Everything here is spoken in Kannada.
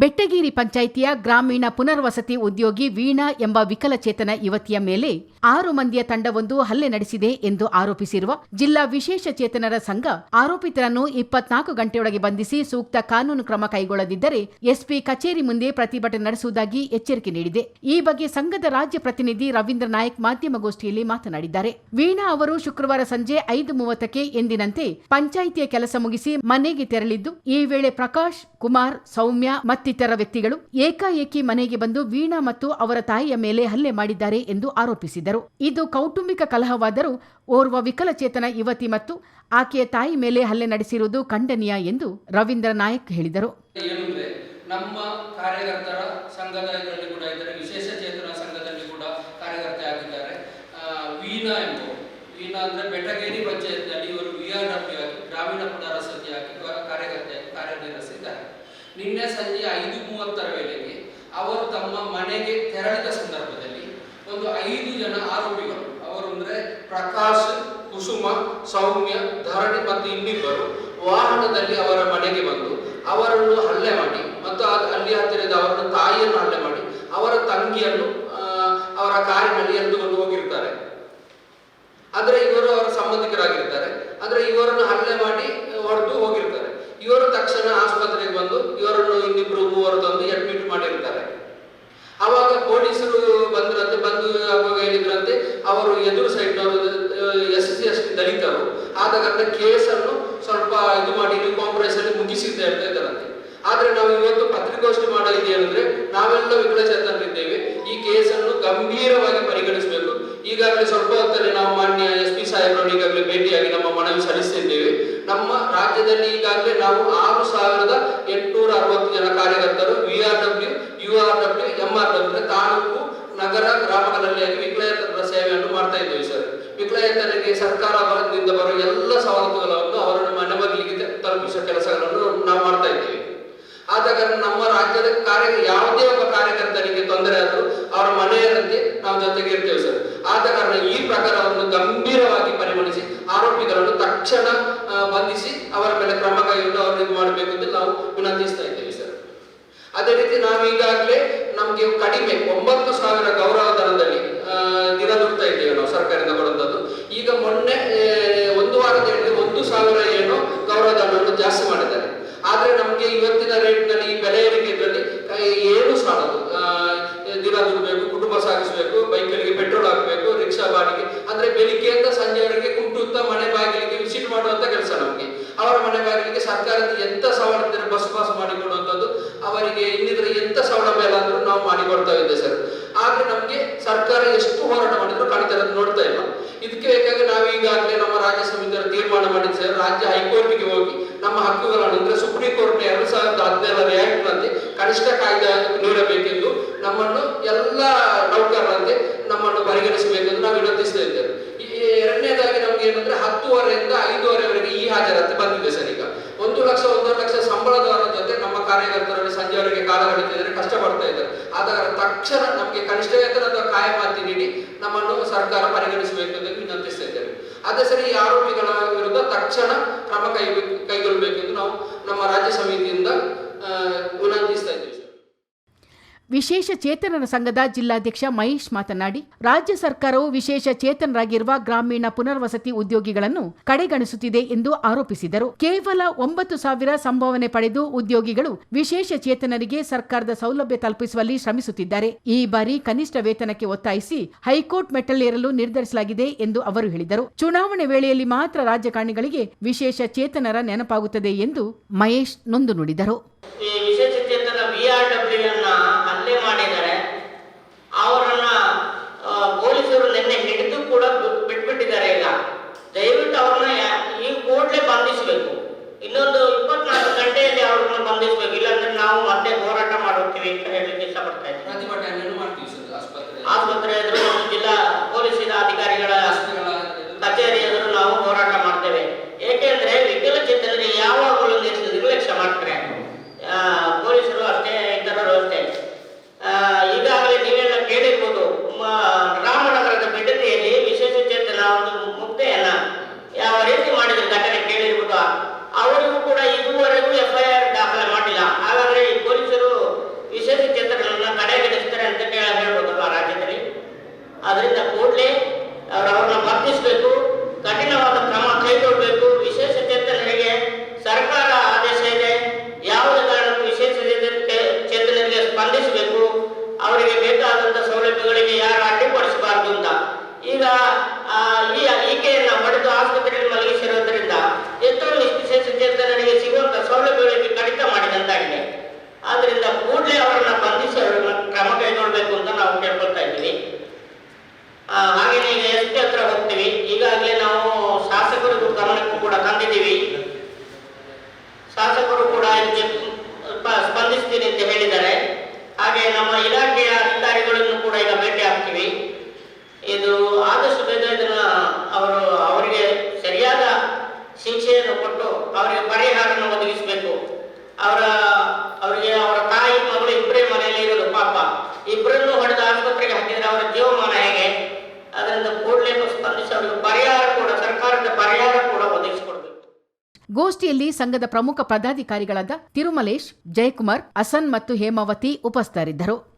ಬೆಟ್ಟಗೇರಿ ಪಂಚಾಯಿತಿಯ ಗ್ರಾಮೀಣ ಪುನರ್ವಸತಿ ಉದ್ಯೋಗಿ ವೀಣಾ ಎಂಬ ವಿಕಲಚೇತನ ಯುವತಿಯ ಮೇಲೆ ಆರು ಮಂದಿಯ ತಂಡವೊಂದು ಹಲ್ಲೆ ನಡೆಸಿದೆ ಎಂದು ಆರೋಪಿಸಿರುವ ಜಿಲ್ಲಾ ವಿಶೇಷ ಚೇತನರ ಸಂಘ ಆರೋಪಿತರನ್ನು ಇಪ್ಪತ್ನಾಲ್ಕು ಗಂಟೆಯೊಳಗೆ ಬಂಧಿಸಿ ಸೂಕ್ತ ಕಾನೂನು ಕ್ರಮ ಕೈಗೊಳ್ಳದಿದ್ದರೆ ಎಸ್ಪಿ ಕಚೇರಿ ಮುಂದೆ ಪ್ರತಿಭಟನೆ ನಡೆಸುವುದಾಗಿ ಎಚ್ಚರಿಕೆ ನೀಡಿದೆ. ಈ ಬಗ್ಗೆ ಸಂಘದ ರಾಜ್ಯ ಪ್ರತಿನಿಧಿ ರವೀಂದ್ರ ನಾಯಕ್ ಮಾಧ್ಯಮಗೋಷ್ಠಿಯಲ್ಲಿ ಮಾತನಾಡಿದ್ದಾರೆ. ವೀಣಾ ಅವರು ಶುಕ್ರವಾರ ಸಂಜೆ ಐದು ಮೂವತ್ತಕ್ಕೆ ಎಂದಿನಂತೆ ಪಂಚಾಯಿತಿಯ ಕೆಲಸ ಮುಗಿಸಿ ಮನೆಗೆ ತೆರಳಿದ್ದು, ಈ ವೇಳೆ ಪ್ರಕಾಶ್ ಕುಮಾರ್, ಸೌಮ್ಯ ಮತ್ತಿತರ ವ್ಯಕ್ತಿಗಳು ಏಕಾಏಕಿ ಮನೆಗೆ ಬಂದು ವೀಣಾ ಮತ್ತು ಅವರ ತಾಯಿಯ ಮೇಲೆ ಹಲ್ಲೆ ಮಾಡಿದ್ದಾರೆ ಎಂದು ಆರೋಪಿಸಿದರು. ಇದು ಕೌಟುಂಬಿಕ ಕಲಹವಾದರೂ ಓರ್ವ ವಿಕಲಚೇತನ ಯುವತಿ ಮತ್ತು ಆಕೆಯ ತಾಯಿ ಮೇಲೆ ಹಲ್ಲೆ ನಡೆಸಿರುವುದು ಖಂಡನೀಯ ಎಂದು ರವೀಂದ್ರ ನಾಯಕ್ ಹೇಳಿದರು. ನಮ್ಮ ಕಾರ್ಯಕರ್ತರ ಸಂಘದ ಇದರಲ್ಲಿ ಕೂಡ ಇದ್ದಾರೆ, ವಿಶೇಷ ಚೇತನ ಸಂಘದಲ್ಲಿ ಕೂಡ ಕಾರ್ಯಕರ್ತೆ ಆಗಿದ್ದಾರೆ. ವೀಣಾ ಎಂಬುವರು ವೀಣಾ ಅಂದ್ರೆ ಬೆಟಗೇರಿ ಪಂಚಾಯತ್ನಲ್ಲಿ ಇವರು ವಿ ಆರ್ ಡಬ್ಲ್ಯೂ ಗ್ರಾಮೀಣ ಕಾರ್ಯನಿರ್ವಹಿಸಿದ್ದಾರೆ ನಿನ್ನೆ ಸಂಜೆ ಐದು ಮೂವತ್ತರ ವೇಳೆಗೆ ಅವರು ತಮ್ಮ ಮನೆಗೆ ತೆರಳಿದ ಸಂದರ್ಭದಲ್ಲಿ ಒಂದು ಐದು ಜನ ಆರೋಪಿಗಳು, ಅವರು ಅಂದ್ರೆ ಪ್ರಕಾಶ್, ಕುಸುಮ, ಸೌಮ್ಯ, ಧರಣಿ ಮತ್ತು ಇನ್ನಿಬ್ಬರು ವಾಹನದಲ್ಲಿ ಅವರ ಮನೆಗೆ ಬಂದು ಅವರನ್ನು ಹಲ್ಲೆ ಮಾಡಿ ಮತ್ತು ಅಲ್ಲಿ ಹತ್ತಿರದ ಅವರ ತಾಯಿಯನ್ನು ಹಲ್ಲೆ ಮಾಡಿ ಅವರ ತಂಗಿಯನ್ನು ಅವರ ಕಾರಿನಲ್ಲಿ ಎಳೆದುಕೊಂಡು ಹೋಗಿರ್ತಾರೆ ಆದ್ರೆ ಇವರು ಅವರ ಸಂಬಂಧಿಕರಾಗಿರ್ತಾರೆ ಆದ್ರೆ ಇವರನ್ನು ಹಲ್ಲೆ ಮಾಡಿ ಹೊಡೆದು ಹೋಗಿರ್ತಾರೆ ಇವರು ತಕ್ಷಣ ಆಸ್ಪತ್ರೆಗೆ ಬಂದು ಇವರನ್ನು ಇನ್ನಿಬ್ರು ಮೂವರು ತಂದು ಅಡ್ಮಿಟ್ ಮಾಡಿರ್ತಾರೆ. ಅವಾಗ ಪೊಲೀಸರು ಬಂದ್ರಂತೆ, ಬಂದು ಅವಾಗ ಹೇಳಿದ್ರಂತೆ, ಅವರು ಎದುರು ಸೈಡ್ನವರು ಎಸ್ ಸಿ ಎಸ್ ದಲಿತರು. ಆದ ಕಾರಣ ಕೇಸನ್ನು ಸ್ವಲ್ಪ ಇದು ಮಾಡಿ ಕಾಂಪ್ರಮೈಸ್ ಅಲ್ಲಿ ಮುಗಿಸಿದ್ದೆ ಅಂತ ಇದ್ದಾರಂತೆ ಆದ್ರೆ ನಾವು ಇವತ್ತು ಪತ್ರಿಕೋಷ್ಠಿ ಮಾಡೋದು ಏನಂದ್ರೆ, ನಾವೆಲ್ಲ ವಿಕಲಚೇತನರಿದ್ದೇವೆ. ಈ ಕೇಸನ್ನು ಗಂಭೀರವಾಗಿ ಪರಿಗಣಿಸಬೇಕು. ಈಗಾಗಲೇ ಸ್ವಲ್ಪ ಹೊತ್ತಲ್ಲಿ ನಾವು ಮಾನ್ಯ ಎಸ್ ಪಿ ಸಾಹೇಬರನ್ನು ಈಗಾಗಲೇ ಭೇಟಿಯಾಗಿ ನಮ್ಮ ಮನವಿ ಸಲ್ಲಿಸಿದ್ದೇವೆ. ನಮ್ಮ ರಾಜ್ಯದಲ್ಲಿ ಈಗಾಗಲೇ ನಾವು ಆರು ಸಾವಿರದ ಎಂಟುನೂರ ಅರವತ್ತು ಜನ ಕಾರ್ಯಕರ್ತರು, V R W, U R W, M R W, taluk, ನಗರ, ಗ್ರಾಮಗಳಲ್ಲಿ ವಿಕಲಯತರ ಸೇವೆಯನ್ನು ಮಾಡ್ತಾ ಇದ್ದೇವೆ ಸರ್. ವಿಕಲಚೇತನರಿಗೆ ಸರ್ಕಾರದಿಂದ ಬರುವ ಎಲ್ಲ ಸವಲತ್ತುಗಳನ್ನು ಅವರನ್ನು ಮನೆ ಬದಲಿಗೆ ತಲುಪಿಸುವ ಕೆಲಸಗಳನ್ನು ನಾವು ಮಾಡ್ತಾ ಇದ್ದೇವೆ. ಆದ ನಮ್ಮ ರಾಜ್ಯದ ಕಾರ್ಯ, ಯಾವುದೇ ಒಬ್ಬ ಕಾರ್ಯಕರ್ತನಿಗೆ ತೊಂದರೆ ಆದರೂ ಅವರ ಮನೆಯಲ್ಲಿ ನಾವು ಜೊತೆಗೆ ಇರ್ತೇವೆ ಸರ್. ಆದ ಕಾರಣ ಈ ಪ್ರಕಾರವನ್ನು ಗಂಭೀರವಾಗಿ ಪರಿಗಣಿಸಿ, ಆರೋಪಿಗಳನ್ನು ತಕ್ಷಣ ಬಂಧಿಸಿ ಅವರ ಮೇಲೆ ಕ್ರಮ ಕೈಗೊಂಡು ಅವರು ಇದು ಮಾಡಬೇಕು ಅಂತ ನಾವು ವಿನಂತಿಸ್ತಾ ಇದ್ದೇವೆ ಸರ್. ಅದೇ ರೀತಿ ನಾವು ಈಗಾಗಲೇ ನಮಗೆ ಕಡಿಮೆ, ಒಂಬತ್ತು ಸರ್ಕಾರದ ಎಂತ ಸವಲತ್ತಿನ ಬಸ್ ಪಾಸ್ ಮಾಡಿಕೊಡುವಂಥದ್ದು ಅವರಿಗೆ ಇನ್ನಿದ್ರೆ ಎಂತ ಸೌಲಭ್ಯ ಇಲ್ಲ ಅಂದ್ರೂ ನಾವು ಮಾಡಿಕೊಡ್ತಾ ಇದ್ದೇವೆ ಸರ್ ಆದ್ರೆ ನಮಗೆ ಸರ್ಕಾರ ಎಷ್ಟು ಹೋರಾಟ ಮಾಡಿದ್ರು ಕಾಣ್ತಾ ನೋಡ್ತಾ ಇಲ್ಲ. ಇದಕ್ಕೆ ಬೇಕಾಗಿ ನಾವು ಈಗಾಗಲೇ ನಮ್ಮ ರಾಜ್ಯ ಸಮಿತಿಯ ತೀರ್ಮಾನ ಮಾಡಿದ್ದು ಸರ್ ರಾಜ್ಯ ಹೈಕೋರ್ಟ್ಗೆ ಹೋಗಿ ನಮ್ಮ ಹಕ್ಕುಗಳನ್ನು ಅಂದ್ರೆ ಸುಪ್ರೀಂ ಕೋರ್ಟ್ ಎರಡ್ ಸಾವಿರದ ಹದಿನೇಳರ ಆಕ್ಟ್ ನಂತೆ ಕನಿಷ್ಠ ಕಾಯ್ದೆ ನೀಡಬೇಕೆಂದು ನಮ್ಮನ್ನು ಎಲ್ಲ ನೌಕರರಂತೆ ನಮ್ಮನ್ನು ಪರಿಗಣಿಸಬೇಕೆಂದು ನಾವು ವಿನಂತಿಸ್ತಾ ಇದ್ದೇವೆ. ಎರಡನೇದಾಗಿ ನಮ್ಗೆ ಏನಂದ್ರೆ ಹತ್ತುವರೆಯಿಂದ ಐದುವರೆವರೆಗೆ ಈ ಹಾಜರಾತಿ ಬಂದಿದೆ ಸರ್ ಕಾರ್ಯಕರ್ತರಲ್ಲಿ ಸಂಜೆವರೆಗೆ ಕಾಲ ನಡೆದಿದ್ದರೆ ಕಷ್ಟ ಪಡ್ತಾ ಇದ್ದಾರೆ. ಆದ ತಕ್ಷಣ ನಮಗೆ ಕನಿಷ್ಠ ವೇತನ ಅಥವಾ ಕಾಯಮಾತಿ ನೀಡಿ ನಮ್ಮನ್ನು ಸರ್ಕಾರ ಪರಿಗಣಿಸಬೇಕೆಂದು ವಿನಂತಿಸ್ತಾ ಇದ್ದೇವೆ. ಅದೇ ಸರಿ ಈ ಆರೋಪಿಗಳ ವಿರುದ್ಧ ತಕ್ಷಣ ಕ್ರಮ ಕೈ ಕೈಗೊಳ್ಳಬೇಕೆಂದು ನಾವು ನಮ್ಮ ರಾಜ್ಯ ಸಮಿತಿಯಿಂದ ಆ, ವಿನಂತಿಸ್ತಾ ಇದ್ದೇವೆ ಸರ್ ವಿಶೇಷ ಚೇತನರ ಸಂಘದ ಜಿಲ್ಲಾಧ್ಯಕ್ಷ ಮಹೇಶ್ ಮಾತನಾಡಿ, ರಾಜ್ಯ ಸರ್ಕಾರವು ವಿಶೇಷ ಚೇತನರಾಗಿರುವ ಗ್ರಾಮೀಣ ಪುನರ್ವಸತಿ ಉದ್ಯೋಗಿಗಳನ್ನು ಕಡೆಗಣಿಸುತ್ತಿದೆ ಎಂದು ಆರೋಪಿಸಿದರು. ಕೇವಲ ಒಂಬತ್ತು ಸಾವಿರ ಸಂಭಾವನೆ ಪಡೆದು ಉದ್ಯೋಗಿಗಳು ವಿಶೇಷ ಚೇತನರಿಗೆ ಸರ್ಕಾರದ ಸೌಲಭ್ಯ ತಲುಪಿಸುವಲ್ಲಿ ಶ್ರಮಿಸುತ್ತಿದ್ದಾರೆ. ಈ ಬಾರಿ ಕನಿಷ್ಠ ವೇತನಕ್ಕೆ ಒತ್ತಾಯಿಸಿ ಹೈಕೋರ್ಟ್ ಮೆಟ್ಟಲೇರಲು ನಿರ್ಧರಿಸಲಾಗಿದೆ ಎಂದು ಅವರು ಹೇಳಿದರು. ಚುನಾವಣೆ ವೇಳೆಯಲ್ಲಿ ಮಾತ್ರ ರಾಜಕಾರಣಿಗಳಿಗೆ ವಿಶೇಷ ಚೇತನರ ನೆನಪಾಗುತ್ತದೆ ಎಂದು ಮಹೇಶ್ ನೊಂದು ನುಡಿದರು. ಇಷ್ಟಪಡ್ತಾ ಇದ್ದೀನಿ ಪ್ರತಿಭಟನೆಯನ್ನು ಮಾಡ್ತೀವಿ ಸರ್ ಆಸ್ಪತ್ರೆ ಆಸ್ಪತ್ರೆ ಎದುರು ఇక ఈ ಶಿಕ್ಷೆಯನ್ನು ಕೊಟ್ಟು ಅವರಿಗೆ ಪರಿಹಾರನ ಒದಗಿಸಬೇಕು. ಅವರ, ಅವರಿಗೆ ಅವರ ತಾಯಿ, ಮಗಳು ಇಬ್ಬರೇ ಮನೆಯಲ್ಲಿ ಇರೋದು ಪಾಪ. ಇಬ್ಬರನ್ನು ಹೊಡೆದ ಆಸ್ಪತ್ರೆಗೆ ಹಾಕಿದ್ರೆ ಅವರ ಜೀವಮಾನ ಹೇಗೆ? ಅದರಿಂದ ಕೂಡಲೇ ಸ್ಪಂದಿಸಿ ಅವರಿಗೆ ಪರಿಹಾರ ಕೂಡ ಸರ್ಕಾರದ ಪರಿಹಾರ ಕೂಡ ಒದಗಿಸಿಕೊಡ್ಬೇಕು. ಗೋಷ್ಠಿಯಲ್ಲಿ ಸಂಘದ ಪ್ರಮುಖ ಪದಾಧಿಕಾರಿಗಳಾದ ತಿರುಮಲೇಶ್, ಜಯಕುಮಾರ್ ಅಸನ್ ಮತ್ತು ಹೇಮಾವತಿ ಉಪಸ್ಥಿತರಿದ್ದರು.